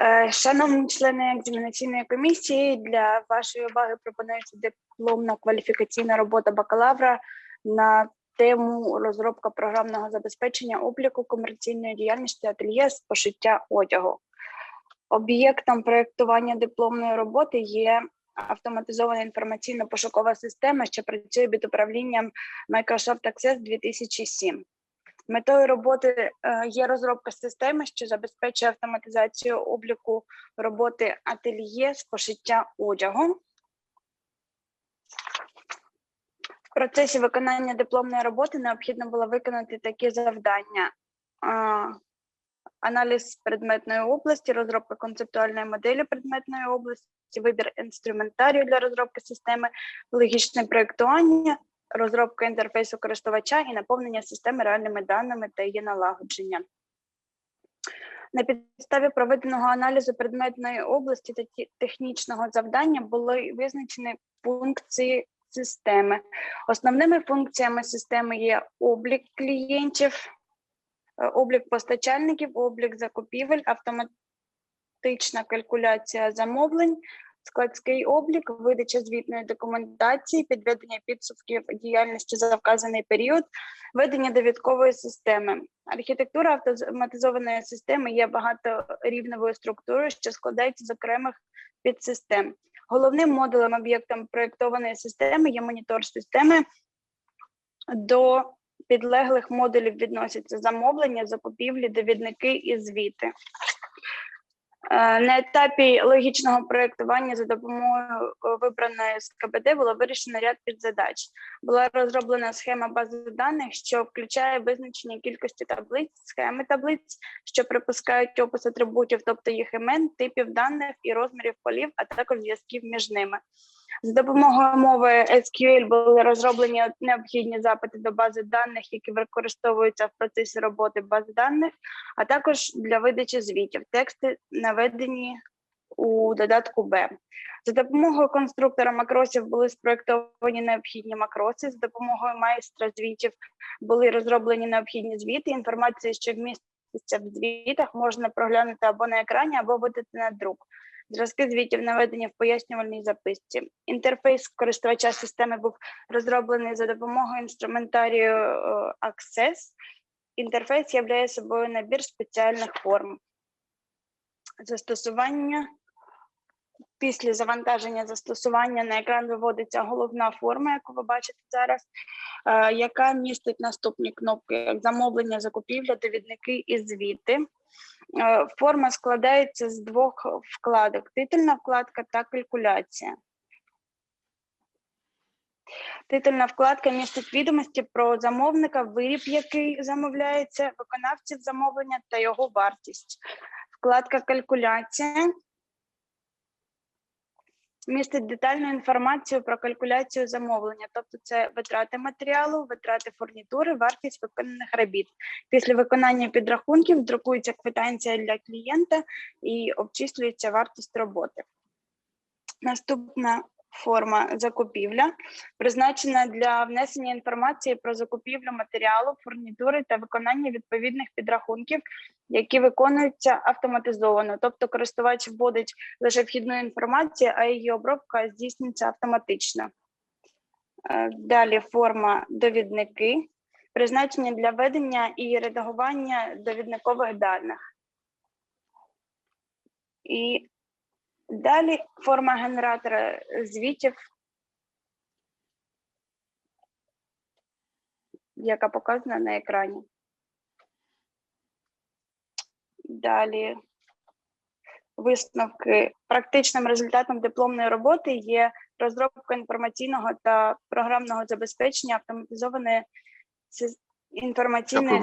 Е, Шановні члени екзаменаційної комісії, для вашої уваги пропонується дипломна кваліфікаційна робота бакалавра на тему розробка програмного забезпечення обліку комерційної діяльності ательє з пошиття одягу. Об'єктом проєктування дипломної роботи є автоматизована інформаційно-пошукова система, що працює під управлінням Microsoft Access 2007. Метою роботи е, є розробка системи, що забезпечує автоматизацію обліку роботи ательє з пошиття одягу. В процесі виконання дипломної роботи необхідно було виконати такі завдання: аналіз предметної області, розробка концептуальної моделі предметної області, вибір інструментарію для розробки системи, логічне проєктування, розробка інтерфейсу користувача і наповнення системи реальними даними та її налагодження. На підставі проведеного аналізу предметної області та технічного завдання були визначені функції системи. Основними функціями системи є облік клієнтів, е, облік постачальників, облік закупівель, автоматична калькуляція замовлень, складський облік, видача звітної документації, підведення підсумків діяльності за вказаний період, ведення довідкової системи. Архітектура автоматизованої системи є багаторівневою структурою, що складається з окремих підсистем. Головним модулем об'єктом проєктованої системи є монітор системи. До підлеглих модулів відносяться замовлення, закупівлі, довідники і звіти. Е, На етапі логічного проєктування за допомогою е, вибраної з КБД було вирішено ряд підзадач. Була розроблена схема бази даних, що включає визначення кількості таблиць, схеми таблиць, що припускають опис атрибутів, тобто їх імен, типів даних і розмірів полів, а також зв'язків між ними. За допомогою мови SQL були розроблені необхідні запити до бази даних, які використовуються в процесі роботи бази даних, а також для видачі звітів. Тексти наведені у додатку Б. За допомогою конструктора макросів були спроектовані необхідні макроси. За допомогою майстра звітів були розроблені необхідні звіти. Інформація, що вміститься в звітах, можна проглянути або на екрані, або видати на друк. Зразки звітів наведені в пояснювальній записці. Інтерфейс користувача системи був розроблений за допомогою інструментарію е, Access. Інтерфейс являє собою набір спеціальних форм. Застосування після завантаження застосування на екран виводиться головна форма, яку ви бачите зараз, е, яка містить наступні кнопки: як замовлення, закупівля, довідники і звіти. Е, Форма складається з двох вкладок: титульна вкладка та калькуляція. Титульна вкладка містить відомості про замовника, виріб, який замовляється, виконавців замовлення та його вартість. Вкладка калькуляція містить детальну інформацію про калькуляцію замовлення, тобто це витрати матеріалу, витрати фурнітури, вартість виконаних робіт. Після виконання підрахунків друкується квитанція для клієнта і обчислюється вартість роботи. Наступна форма закупівля призначена для внесення інформації про закупівлю матеріалу, фурнітури та виконання відповідних підрахунків, які виконуються автоматизовано. Тобто користувач вводить лише вхідну інформацію, а її обробка здійснюється автоматично. Е, Далі форма довідники, призначення для ведення і редагування довідникових даних. І далі форма генератора звітів, яка показана на екрані. Далі висновки. Практичним результатом дипломної роботи є розробка інформаційного та програмного забезпечення автоматизованої інформаційної.